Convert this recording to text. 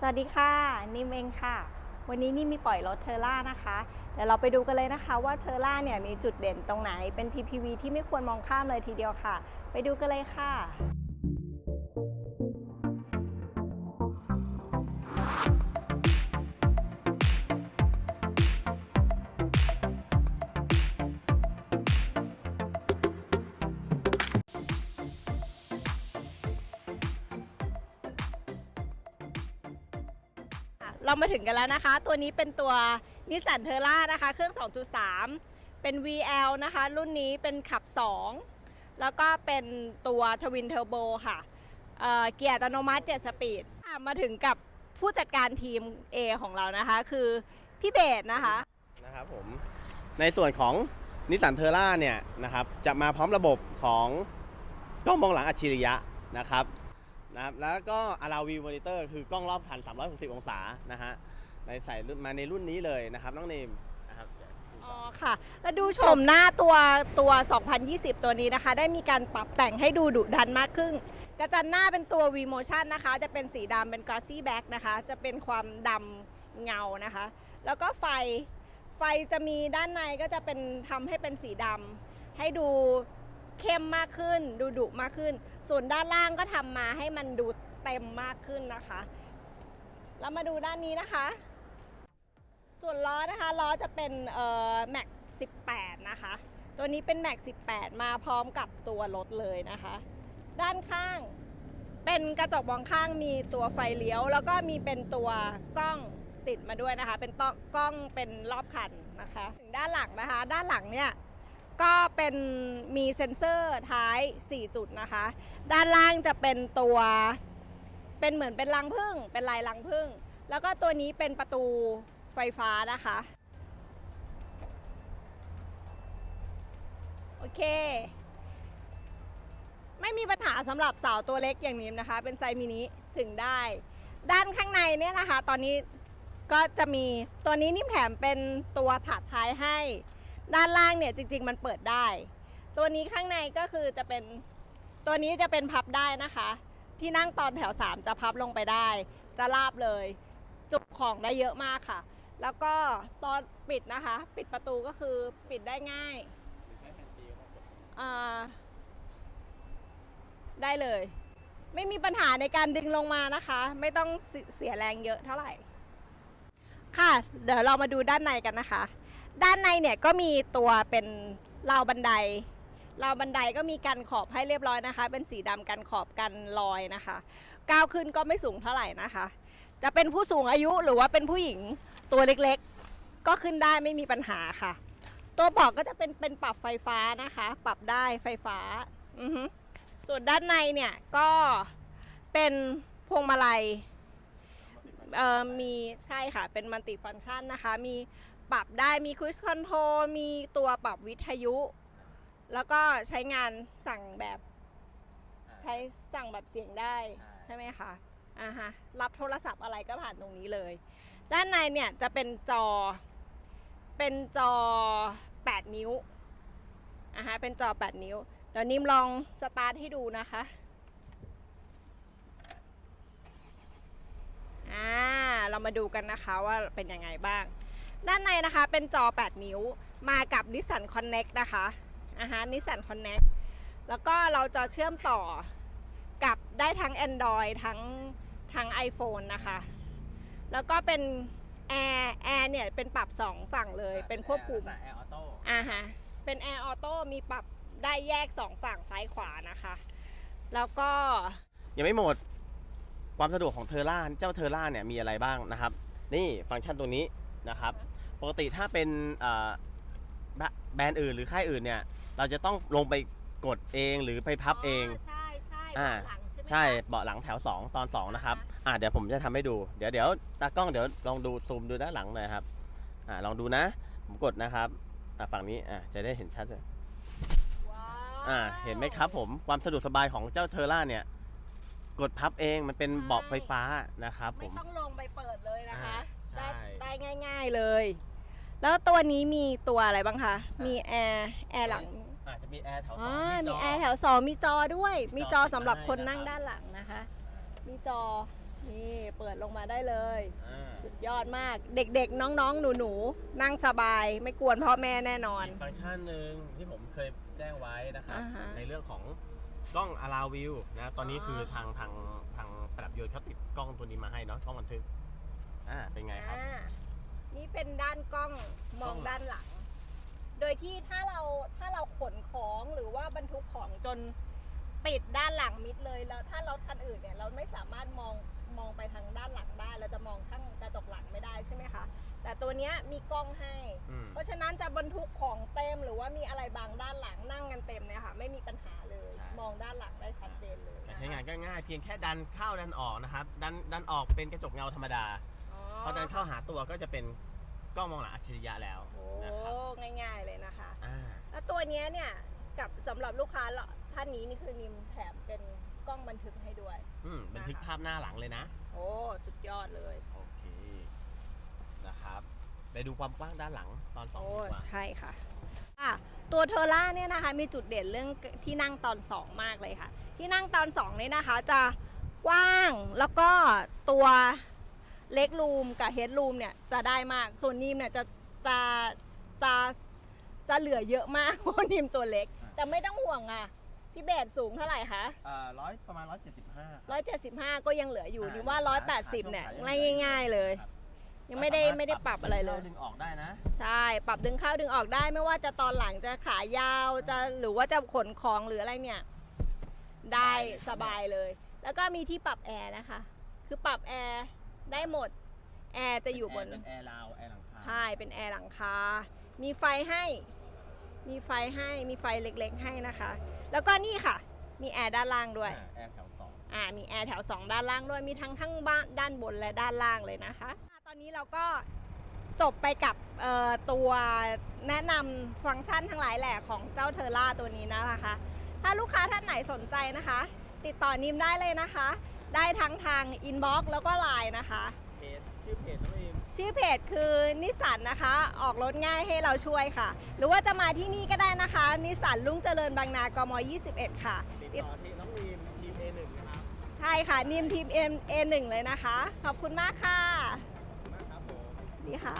สวัสดีค่ะ นิมเองค่ะ วันนี้นี่มีปล่อยรถเทอร่านะคะ เดี๋ยวเราไปดูกันเลยนะคะว่าเทอร่าเนี่ยมีจุดเด่นตรงไหนเป็น PPV ที่ไม่ควรมองข้ามเลยทีเดียวค่ะ ไปดูกันเลยค่ะ เรามาถึงกันแล้วนะคะ ตัวนี้เป็นตัวนิสสันเทอร่านะคะ เครื่อง 2.3 เป็น VL นะคะ รุ่นนี้เป็นขับ 2 แล้วก็เป็นตัวทวินเทอร์โบค่ะเเกียร์อัตโนมัติ 7 สปีด มาถึงกับผู้จัดการทีม A ของเรานะคะ คือพี่เบสนะคะ นะครับผม ในส่วนของนิสสันเทอร่าเนี่ยนะครับ จะมาพร้อมระบบของกล้องมองหลังอัจฉริยะนะครับ นะครับแล้วก็อาราวิวมอนิเตอร์คือกล้องรอบคัน 360 องศานะฮะในใส่รุ่นมาในรุ่นนี้เลยนะครับน้องเนมนะครับอ๋อค่ะ แล้วดูชมหน้าตัวตัว 2020 ตัวนี้นะคะ ได้มีการปรับแต่งให้ดูดุดันมากขึ้น กระจังหน้าเป็นตัว V Motion นะคะ จะเป็นสีดำเป็น glossy back นะคะ จะเป็นความดำเงานะคะ แล้วก็ไฟไฟจะมีด้านในก็จะเป็นทำให้เป็นสีดำให้ดูเข้มมากขึ้น ดูดุมากขึ้น ส่วนด้านล่างก็ทำมาให้มันดูเต็มมากขึ้นนะคะ แล้วมาดูด้านนี้นะคะ ส่วนล้อนะคะล้อจะเป็นเอ่อ Max 18 นะคะ ตัวนี้เป็น Max 18 มาพร้อมกับตัวรถเลยนะคะ ด้านข้างเป็นกระจกมองข้างมีตัวไฟเลี้ยว แล้วก็มีเป็นตัวกล้องติดมาด้วยนะคะ เป็นตอกล้องเป็นรอบคันนะคะ ถึงด้านหลังนะคะ ด้านหลังเนี่ย ก็เป็นมีเซ็นเซอร์ท้าย 4 จุดนะคะ ด้านล่างจะเป็นตัว เป็นเหมือนเป็นรังผึ้งเป็นลายรังผึ้งแล้วก็ตัวนี้เป็นประตูไฟฟ้านะคะ โอเค ไม่มีปัญหาสำหรับสาวตัวเล็กอย่างนี้นะคะ เป็นไซมินิถึงได้ ด้านข้างในเนี่ยนะคะ ตอนนี้ก็จะมีตัวนี้นิ่มแถมเป็นตัวถาดท้ายให้ ด้านล่างเนี่ยจริง ๆ มันเปิดได้ ตัวนี้ข้างในก็คือจะเป็นตัวนี้จะเป็นพับได้นะคะ ที่นั่งตอนแถว 3 จะพับลงไปได้ จะลาบเลย จุกของได้เยอะมากค่ะ แล้วก็ตอนปิดนะคะ ปิดประตูก็คือปิดได้ง่ายอ่าได้เลย ไม่มีปัญหาในการดึงลงมานะคะ ไม่ต้องเสเสียแรงเยอะเท่าไหร่ ค่ะ เดี๋ยวเรามาดูด้านในกันนะคะ ด้านในเนี่ยก็มีตัวเป็นราวบันไดราวบันไดก็มีกันขอบให้เรียบร้อยนะคะ เป็นสีดำกันขอบกันรอยนะคะ ก้าวขึ้นก็ไม่สูงเท่าไหร่นะคะ จะเป็นผู้สูงอายุหรือว่าเป็นผู้หญิงตัวเล็กๆ ก็ขึ้นได้ไม่มีปัญหาค่ะ ตัวบอกก็จะเป็นเป็นปรับไฟฟ้านะคะ ปรับได้ไฟฟ้าอือส่วนด้านในเนี่ยก็เป็นพวงมาลัยมีใช่ค่ะเป็นมัลติฟังก์ชันนะคะ มี ปรับได้มีคุ i คอนโทรมีตัวปรับวิทยุ แล้วก็ใช้งานสั่งแบบใช้สั่งแบบเสียงได้ใช่ไหมคะอ่าฮะรับโทรศัพท์อะไรก็ผ่านตรงนี้เลย ด้านในเนี่ยจะเป็นจอ เป็นจอ 8 นิ้วอ่าฮะเป็นจอ 8 นิ้ว เดี๋ยวนิ่มลองสตาร์ทให้ดูนะคะ อ่า เรามาดูกันนะคะว่าเป็นยังไงบ้าง ด้านในนะคะเป็นจอ 8 นิ้วมากับ Nissan Connect นะคะอ่าฮะ Nissan Connect แล้วก็เราจะเชื่อมต่อกับได้ทั้ง Android ทั้งทั้ง iPhone นะคะ แล้วก็เป็นแอร์แอร์เนี่ยเป็นปรับ 2 ฝั่งเลยเป็นควบคุมแอร์ออโต้อ่าฮะเป็นแอร์ออโต้มีปรับได้แยก 2 ฝั่งซ้ายขวานะคะ แล้วก็ ยังไม่หมดความสะดวกของเทอร่าเจ้าเทอร่าเนี่ยมีอะไรบ้างนะครับ นี่ฟังก์ชันตรงนี้นะครับ ปกติถ้าเป็นเอ่อแบแบรนด์อื่นหรือค่ายอื่นเนี่ย เราจะต้องลงไปกดเองหรือไปพับเอง ใช่ใช่อ่าเบาะหลังใช่ไหมใช่คะ เบาะหลังแถว 2 ตอน 2 นะครับอ่าฮะอ่าเดี๋ยวผมจะทำให้ดู เดี๋ยวเดี๋ยวตากล้องเดี๋ยวลองดูซูมดูด้านหลังหน่อยครับ อ่าลองดูนะ ผมกดนะครับอ่าฝั่งนี้อ่าจะได้เห็นชัดเลยว้าวอ่าเห็นไหมครับผมความสะดวกสบายของเจ้าเทอร่าเนี่ย กดพับเองมันเป็นเบาะไฟฟ้านะครับผไม่ม ต้องลงไปเปิดเลยนะคะ อ่า ได้ใช่ได้ง่าย ๆเลย แล้วตัวนี้มีตัวอะไรบ้างคะ มีแอร์แอร์หลังอาจจะมีแอร์แถวสอ๋อองมีจ แอร์แถวสองมีจอด้วย มีมีจจออสำหรับให้คนนะครับนั่งด้านหลังนะคะ มีจอ นี่เปิดลงมาได้เลย อ่าสุดยอดมาก เด็กๆ น้องๆ หนูๆ นั่งสบาย ไม่กวนพ่อแม่แน่นอน อีกฟังก์ชันหนึ่งที่ผมเคยแจ้งไว้นะครับอ่าฮะในเรื่องของกล้อง allow view นะตอนนี้อ๋อคือทางทางทางประดับยนต์เขาติดกล้องตัวนี้มาให้เนาะกล้องบันทึก อ่าเป็นไงครับ อ่านี่เป็นด้านกล้องมองกล้องหลังด้านหลัง โดยที่ถ้าเราถ้าเราขนของหรือว่าบรรทุกของจนปิดด้านหลังมิดเลยแล้วถ้ารถคันอื่นเนี่ยเราไม่สามารถมองมองไปทางด้านหลังได้เราจะมองข้างกระจกหลังไม่ได้ใช่ไหมคะ แต่ตัวเนี้ยมีกล้องให้ อืม เพราะฉะนั้นจะบรรทุกของเต็มหรือว่ามีอะไรบางด้านหลังนั่งกันเต็มเนี่ยค่ะไม่มีปัญหาเลย ใช่ มองด้านหลังได้ชัดเจนเลยการนะคะใช้งานก็ง่ายเพียงแค่ดันเข้าดันออกนะครับ ดันดันออกเป็นกระจกเงาธรรมดา อ๋อพอดันเข้าหาตัวก็จะเป็นกล้องมองหลังอัจฉริยะแล้วโอ้นะครับง่ายๆเลยนะคะ อ่าแล้วตัวเนี้ยเนี่ยกับสำหรับลูกค้าเหรอท่านนี้นี่คือนิมแถมเป็นกล้องบันทึกให้ด้วย อืมบันทึกภาพหน้าหลังเลยนะ โอ้สุดยอดเลย โอเค นะครับไปดูความกว้างด้านหลังตอนสองโอ้ดีกว่า ใช่ค่ะอะ ตัวเทอร่าเนี่ยนะคะมีจุดเด่นเรื่องที่นั่งตอน 2 มากเลยค่ะ ที่นั่งตอน2เนี่ยนะคะจะกว้างแล้วก็ตัว เล็กรูมกับเฮดรูมเนี่ยจะได้มาก ส่วนนิมเนี่ยจะจะจะจะเหลือเยอะมากเพราะนิมตัวเล็ก แต่ไม่ต้องห่วงอะพี่เบสสูงเท่าไหร่คะอ่าร้อยประมาณร้อยเจ็ดสิบห้า175 ก็ยังเหลืออยู่อ่านิมว่า 180 เนี่ยขาขาง่าย ๆ เลยครับยังไม่ได้ไม่ได้ปรับอะไรเลยดึงออกได้นะ ใช่ปรับดึงเข้าดึงออกได้ไม่ว่าจะตอนหลังจะขายาวจะหรือว่าจะขนของหรืออะไรเนี่ย ได้สบายเลย แล้วก็มีที่ปรับแอร์นะคะ คือปรับแอร์ ได้หมด แอร์จะอยู่บน เป็นแอร์ราวแอร์หลังคาใช่ เป็นแอร์หลังคา มีไฟให้ มีไฟให้ มีไฟเล็กๆให้นะคะ แล้วก็นี่ค่ะ มีแอร์ด้านล่างด้วย อ่าแอร์แถวสองอ่า มีแอร์แถว 2 ด้านล่างด้วย มีทั้งทั้งบ้านด้านบนและด้านล่างเลยนะคะตอนนี้เราก็จบไปกับเอ่อตัวแนะนำฟังก์ชันทั้งหลายแหล่ของเจ้าเทอร่าตัวนี้นะคะ ถ้าลูกค้าท่านไหนสนใจนะคะ ติดต่อนิมได้เลยนะคะ ได้ทั้งทางอินบ็อกซ์แล้วก็ไลน์นะคะ เพจชื่อเพจน้องอิมชื่อเพจคือนิสสันนะคะ ออกรถง่ายให้เราช่วยค่ะ หรือว่าจะมาที่นี่ก็ได้นะคะ นิสสันลุ่งเจริญบางนากม 21 ค่ะ ติดต่อที่น้องอิมทีม A1 นะครับใช่ค่ะนิมทีม M A1 เลยนะคะ ขอบคุณมากค่ะ ขอบคุณมากครับผม ดีค่ะ